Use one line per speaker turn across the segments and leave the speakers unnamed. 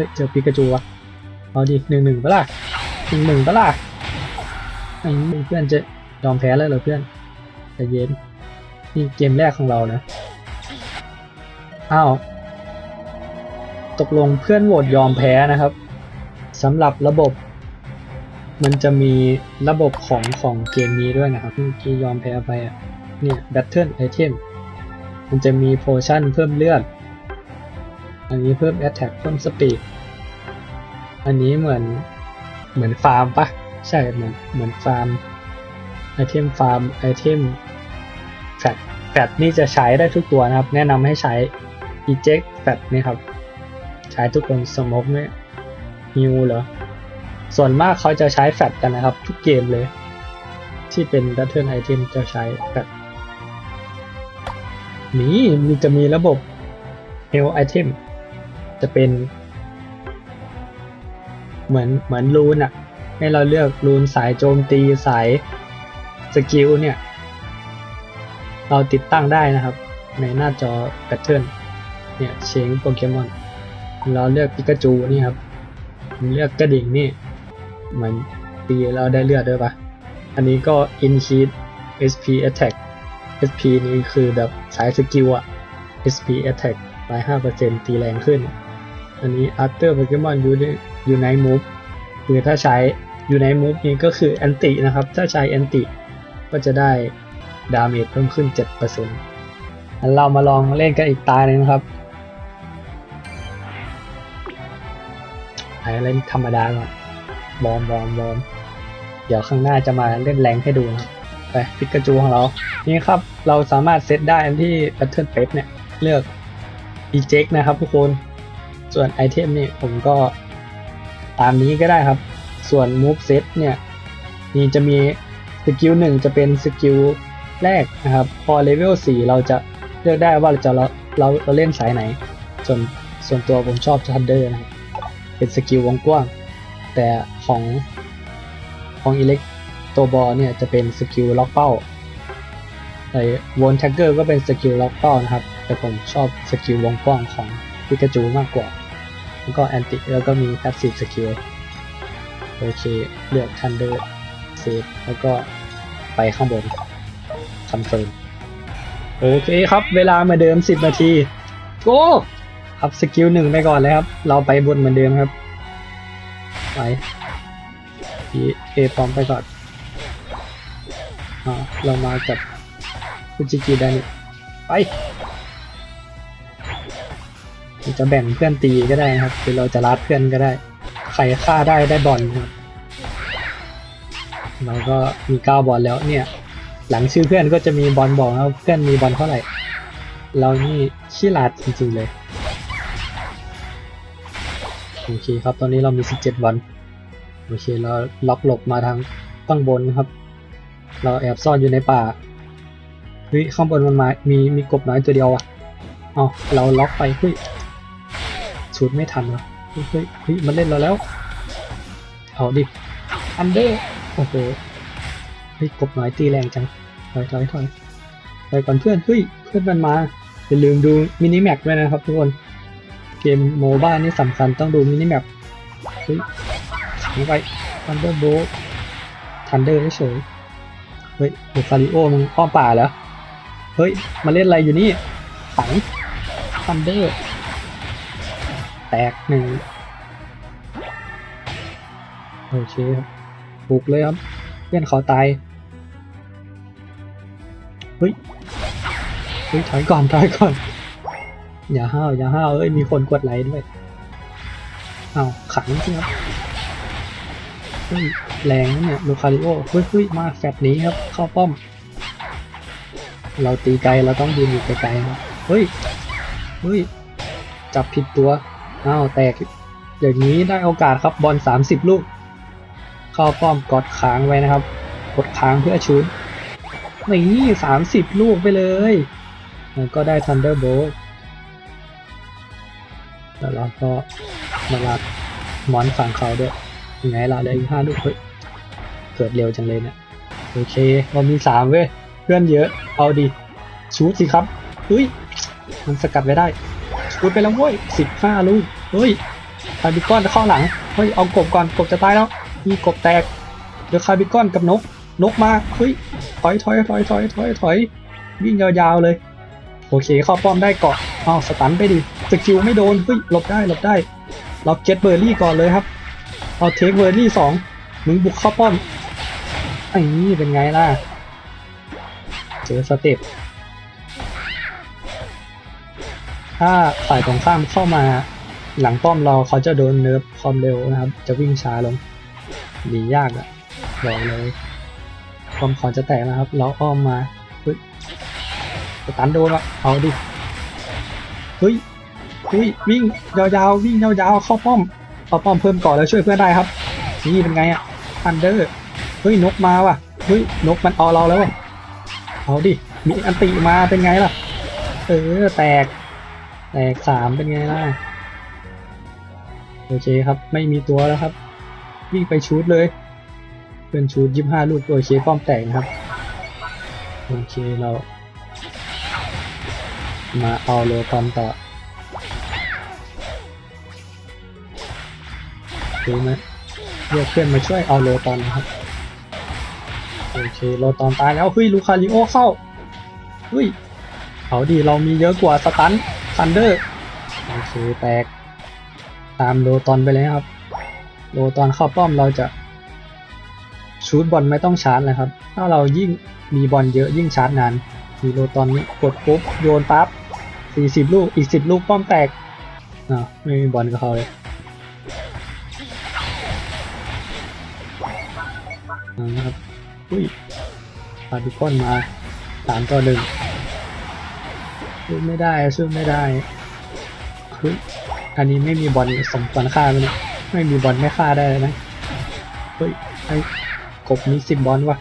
ฮ้ยเจอปิกาจูวะเอาดิหนึ่งหนึ่งปะล่ะหนึ่งหนึ่งปะล่ะไอ้เพื่อนจะยอมแพ้แล้วเหรอเพื่อนใจเย็นนี่เกมแรกของเรานะอ้าวตกลงเพื่อนโหวตยอมแพ้นะครับสำหรับระบบ มันจะมีระบบของของเกมนี้ด้วยนะครับที่ยอมแพ้ไปอะเนี่ย Battle Item มันจะมีโพชั่นเพิ่มเลือด อันนี้เพิ่ม Attack เพิ่ม Speed อันนี้เหมือนเหมือนฟาร์มปะใช่เหมือนเหมือนฟาร์มไอเทมฟาร์มไอเทมแฟตแฟตนี่จะใช้ได้ทุกตัวนะครับ แนะนำให้ใช้ eject แฟตนี่ครับ ใช้ทุกคนสมกเนี่ฮิวเหรอ ส่วนมากเขาจะใช้แฟตกันนะครับ ทุกเกมเลย ที่เป็น Battle Item จะใช้แฟตนี่มันจะมีระบบ heal Item จะเป็น เหมือนเหมือนรูนอะให้เราเลือกรูนสายโจมตีสายสกิลเนี่ย เราติดตั้งได้นะครับ ในหน้าจอ Pattern เนี่ยเชงโปเกมอนเราเลือกปิกาจูนี่ครับเลือกกระดิ่งนี่เหมือนตีแล้วได้เลือดด้วยปะอันนี้ก็ increase SP attack SP นี่คือแบบสายสกิลอะ SP attack ไป5%ตีแรงขึ้น อันนี้ after Pokemon Unite Move คือถ้าใช้ Unite Move นี้ก็คือ Anti นะครับ ถ้าใช้ Anti ก็จะได้ดาเมจเพิ่มขึ้น7%งั้นเรามาลองเล่นกันอีกตาหนึ่งนะครับไอ้เล่นธรรมดาก่อนบอมบอมบอมเดี๋ยวข้างหน้าจะมาเล่นแรงให้ดูนะครับไปปิกาจูของเรา นี่ครับ เราสามารถเซตได้อันที่ Battle p a เนี่ย เลือก eject นะครับทุกคน ส่วนไอเทมนี่ผมก็ตามนี้ก็ได้ครับ ส่วน move set เนี่ยนี่จะมีสกิลหนึ่งจะเป็นสกิลแรกนะครับ พอเลเวล4เราจะเลือกได้ว่าเราจะเราเราเราเล่นสายไหน ส่วนส่วนตัวผมชอบทันเดอร์นะครับเป็นสกิลวงกว้าง แต่ของของอิเล็กโตบอลเนี่ยจะเป็นสกิลล็อกเป้าไอ้วนแท็กเกอร์ก็เป็นสกิลล็อกเป้านะครับ แต่ผมชอบสกิลวงกว้างของพิกาจูมากกว่า แล้วก็แอนติแล้วก็มีแพสซีฟสกิลโอเค เลือกทันเดอร์เซฟแล้วก็ไปข้างบนคอนเฟิร์มโอเคครับ เวลามาเดิม 10 นาทีโก้ครับสกิลหนึ่งไปก่อนเลยครับ เราไปบนเหมือนเดิมครับ ไปพีเอพร้อมไปก่อนอ่าเรามากับคุจิกิได้นี่ไป เราจะแบ่งเพื่อนตีก็ได้นะครับหรือเราจะรัดเพื่อนก็ได้ ใครฆ่าได้ได้บอลครับเราก็มีเก้าบอลแล้วเนี่ย หลังชื่อเพื่อนก็จะมีบอลบอกว่าเพื่อนมีบอลเท่าไหร่ เรานี่ขี้ลาดจริงๆเลยโอเคครับตอนนี้เรามี 17 วันโอเคเราล็อกหลบมาทางข้งบนครับ เราแอบซ่อนอยู่ในป่าเฮ้ยข้างบนมันมามีมีกบน้อยตัวเดียวอะเอาเราล็อกไปเฮ้ย ชุดไม่ทันวะเฮ้ยเฮ้ยมันเล่นเราแล้ว เอาดิ อันเดอร์ โอ้โห เฮ้ยกบหน้อยตีแรงจังถอยถอยถอยไปก่อนเพื่อน เฮ้ย เพื่อนมันมา อย่าลืมดูมินิแม็กด้วยนะครับทุกคน เกมโมบ้านี่สำคัญต้องดูมินิแมปเฮ้ยขังไปทันเดอร์โบทันเดอร์เฉยเฮ้ยเดฟาริโอมันอ้อมป่าแล้ว เฮ้ย มาเล่นอะไรอยู่นี่ขังทันเดอร์ แตกหนึ่งโอเคครับบุกเลยครับ เพื่อนขาตาย เฮ้ย เฮ้ยถอยก่อนถอยก่อน อย่าห้าวอย่าห้าวเอ้ยมีคนกดไลค์ด้วย เอาขังจริงครับเฮ้ยแรงนะเนี่ยลูคาริโอเฮ้ยเฮ้ยมาแฟดนี้ครับ เข้าป้อม เราตีไกลเราต้องยืนอยู่ไกลๆครับ เฮ้ย เฮ้ย จับผิดตัว อ้าวแตก อย่างนี้ได้โอกาสครับบอล 30 ลูก เข้าป้อมกดค้างไว้นะครับ กดค้างเพื่อชุดนี่30 ลูกไปเลยแล้วก็ได้ Thunderbolt แล้วเราก็มาลัดมอนฝั่งเขาด้วยยังไงล่ะเหลืออีกห้าลูกเฮ้ยเกิดเร็วจังเลยเนะี่ยโอเคเรามีสามเว้ยเพื่อนเยอะเอาดิชูดสิครับเฮ้ยมันสกัดไว้ได้ ชูดไปแล้วเว้ยสิบห้าลูกเฮ้ยคาร์บิคอนข้าหลังเฮ้ยเอากบก่อนกบจะตายแล้วมีกบแตกเดี๋ยวคาร์บิคอนกับนก นกมาเฮ้ยถอยถอยถอยถอยถอยถอยวิ่งยาวๆเลย โอเคเข้าป้อมได้เกาะเอาสตันไปดิสกิลไม่โดนเฮ้ยหลบได้หลบได้เราเก็ตเบอร์รี่ก่อนเลยครับเอาเทคเบอร์รี่สองมึงบุกเข้าป้อมไอ้นี่เป็นไงล่ะเจอสเต็ป ถ้าฝ่ายตรงข้ามเข้ามาหลังป้อมเราเขาจะโดนเนิร์ฟความเร็วนะครับ จะวิ่งช้าลงหนียากอะบอกเลยป้อมเขาจะแตกนะครับ เราอ้อมมาเฮ้ยสตันโดนละเอาดิเฮ้ยเฮ้ยวิ่งยาวๆวิ่งยาวๆเข้าป้อมเอาป้อมเพิ่มก่อนแล้วช่วยเพื่อนได้ครับ นี่เป็นไงอะทันเดอร์เฮ้ยนกมาว่ะเฮ้ยนกมันเอาเราแล้วว่ะเอาดิมีอันติมาเป็นไงล่ะเออแตก แตกสามเป็นไงล่ะ โอเคครับ ไม่มีตัวแล้วครับ วิ่งไปชูดเลย เป็นชูดยี่ห้าลูก โอเคป้อมแตกนะครับ โอเคเรา มาเอาโลคอมต่อดูไหมเรียกเพื่อนมาช่วยเอาโลตอนนะครับ โอเคโลตอนตายแล้วเฮ้ยลูคาริโอเข้าเฮ้ยเอาดีเรามีเยอะกว่าสตัน ทันเดอร์โอเคแตกตามโลตอนไปเลยครับ โลตอนเข้าป้อมเราจะชูดบอลไม่ต้องชาร์จเลยครับ ถ้าเรายิ่งมีบอลเยอะยิ่งชาร์จนาน มีโลตอนนี้กดปุ๊บโยนปั๊บ40 ลูกอีก 10 ลูกป้อมแตกอ่าไม่มีบอลกับเขาเลยนะครับอุ้ยพาดิคอนมาสามต่อหนึ่ง ช่วยไม่ได้ช่วยไม่ได้เฮ้ยอันนี้ไม่มีบอลสมควรฆ่ามันยไม่มีบอลไม่ฆ่าได้เลยนะเฮ้ยไอ้กบมีสิบบอลวะ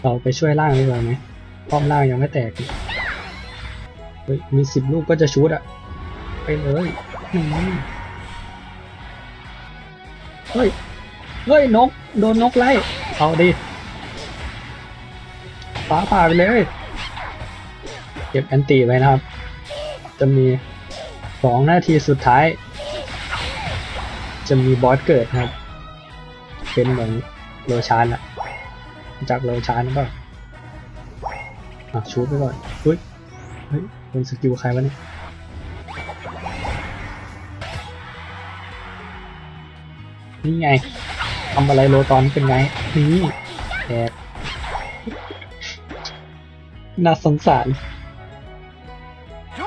เราไปช่วยล่างดีกว่าไหมป้อมล่างยังไม่แตกเฮ้ยมีสิบลูกก็จะชูดอะไปเลยเฮ้ยเฮ้ยนกโดนนกไล่เอาดิฟ้าผ่าไปเลย ก็บแอนตี้ไว้นะครับ จะมีสองนาทีสุดท้าย จะมีบอสเกิดครับ เป็นเหมือนโลชานอะจากโลชานหรือเปล่าอะชูดไปก่อนเฮ้ยเฮ้ยเป็นสกิลใครวะเนี่ยนี่ไงทำอะไรโลตอนเป็นไง นี่แตกน่าสงสาร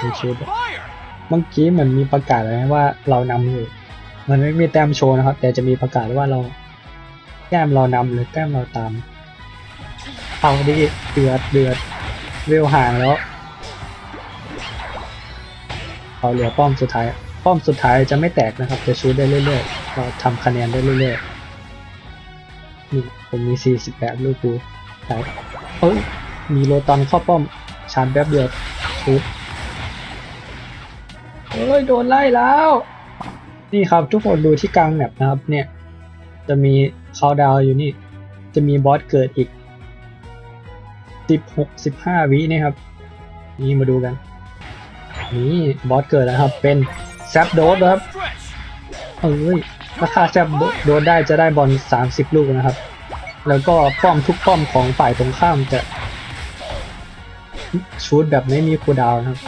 You're
should.
on fire!
เมื่อกี้เหมือนมีประกาศไว้ว่าเรานำอยู่มันไม่มีแต้มโชว์นะครับ แต่จะมีประกาศว่าเราแต้มเรานำหรือแต้มเราตามเอาดิเดือดเดือดเวห่างแล้วเอาเหลือป้อมสุดท้าย ป้อมสุดท้ายจะไม่แตกนะครับ จะชูดได้เรื่อยๆเราทำคะแนนได้เรื่อยๆนี่ผมมี 48 ลูกดูไหนเอ้ยมีโลตอนเข้าป้อมชาร์จแป๊บเดียวชูด เฮ้ยโดนไล่แล้ว นี่ครับทุกคนดูที่กลางแมปนะครับ เนี่ย จะมีคาวดาวอยู่นี่ จะมีบอสเกิดอีกสิบหกสิบห้าวินี่ครับ นี่มาดูกัน นี่บอสเกิดแล้วครับ เป็นแซปโดสครับเอ้ยราคาแซปโดสได้จะได้บอลสามสิบลูกนะครับ แล้วก็ป้อมทุกป้อมของฝ่ายตรงข้ามจะชูดแบบไม่มีคูดาวนะครับ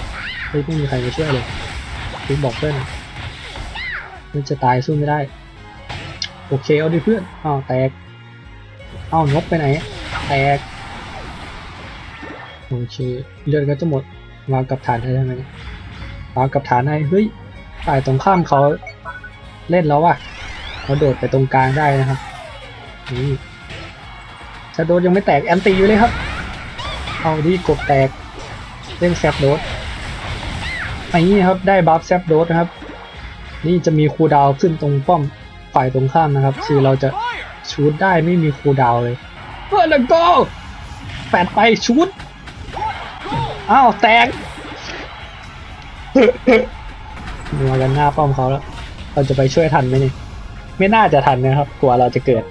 ไม่มีใครมาช่วยเลย พี่บอกเพื่อนมันจะตายสู้ไม่ได้ โอเคเอาดิเพื่อนอ้าวแตกอ้าวนกไปไหน แตก โอเคเลือดก็จะหมดวางกับฐานได้ไหมวางกับฐานได้เฮ้ยฝ่ายตรงข้ามเขาเล่นแล้วว่ะเขาโดดไปตรงกลางได้นะครับนี่ชาโดดยังไม่แตกแอนตี้อยู่เลยครับ เอาดิกบแตกเล่นแซบโดด อันนี้ครับได้บัฟแซปโดสนะครับ นี่จะมีคูดาวขึ้นตรงป้อมฝ่ายตรงข้ามนะครับ คือเราจะชูดได้ไม่มีคูดาวเลยเฮ้ยแล้วก็แปดไปชูดอ้าวแตกมากันหน้าป้อมเขาแล้ว เราจะไปช่วยทันไหมนี่ไม่น่าจะทันนะครับ กลัวเราจะเกิด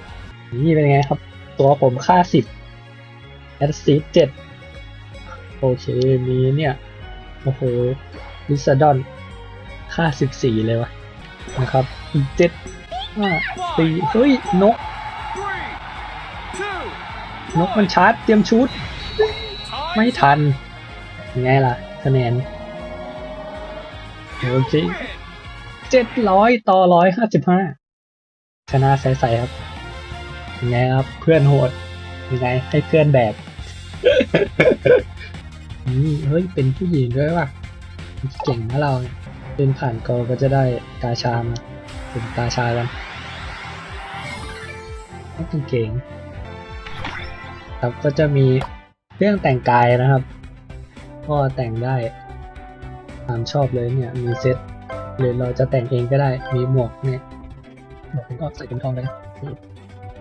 นี่เป็นไงครับ ตัวผมค่าสิบแอดซีเจ็ดโอเค มีเนี่ย โอ้โห ลิซาดอน ค่าสิบสี่เลยวะนะครับเจ็ดห้าสี่เฮ้ย นก นกมันชาร์จเตรียมชุด ไม่ทัน ไงล่ะคะแนนโอเคเจ็ดร้อยต่อร้อยห้าสิบห้าชนะใสๆครับยังไงครับ เพื่อนโหดยังไงให้เพื่อนแบกเฮ้ย เป็นผู้หญิงด้วยว่ะ เก่งนะเราเป็นผ่านกอก็จะได้กาชามาเป็นกาชากันต้องเก่งครับก็จะมีเครื่องแต่งกายนะครับ ก็แต่งได้ตามชอบเลยเนี่ยมีเซ็ตหรือเราจะแต่งเองก็ได้มีหมวกเนี่ยหมวกก็ใส่เป็นทองเลย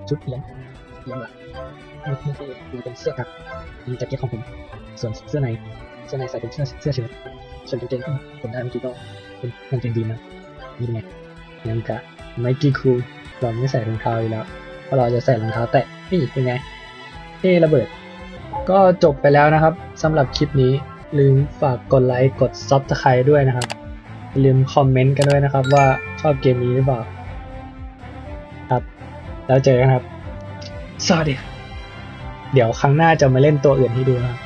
ชุดเลี้ยงเลี้ยงหลังนี่นี่คือเป็นเสื้อครับมีแจ็คเก็ตของผมส่วนเสื้อในเสื้อในใส่เป็นเสื้อเสื้อเชิ้ต ส่วนกางเกงก็ผมได้เมื่อกี้ก็เป็นกางเกงดีนะนี่ไงยังกะไมกี้คูเราไม่ใส่รองเท้าอยู่แล้วเพราะเราจะใส่รองเท้าแตะนี่เป็นไงเท่ระเบิด ก็จบไปแล้วนะครับสำหรับคลิปนี้ลืมฝากกดไลค์กดซับสไคร์ด้วยนะครับลืมคอมเมนต์กันด้วยนะครับ ว่าชอบเกมนี้หรือเปล่าครับ แล้วเจอกันครับสวัสดีเดี๋ยวครั้งหน้าจะมาเล่นตัวอื่นให้ดูนะครับ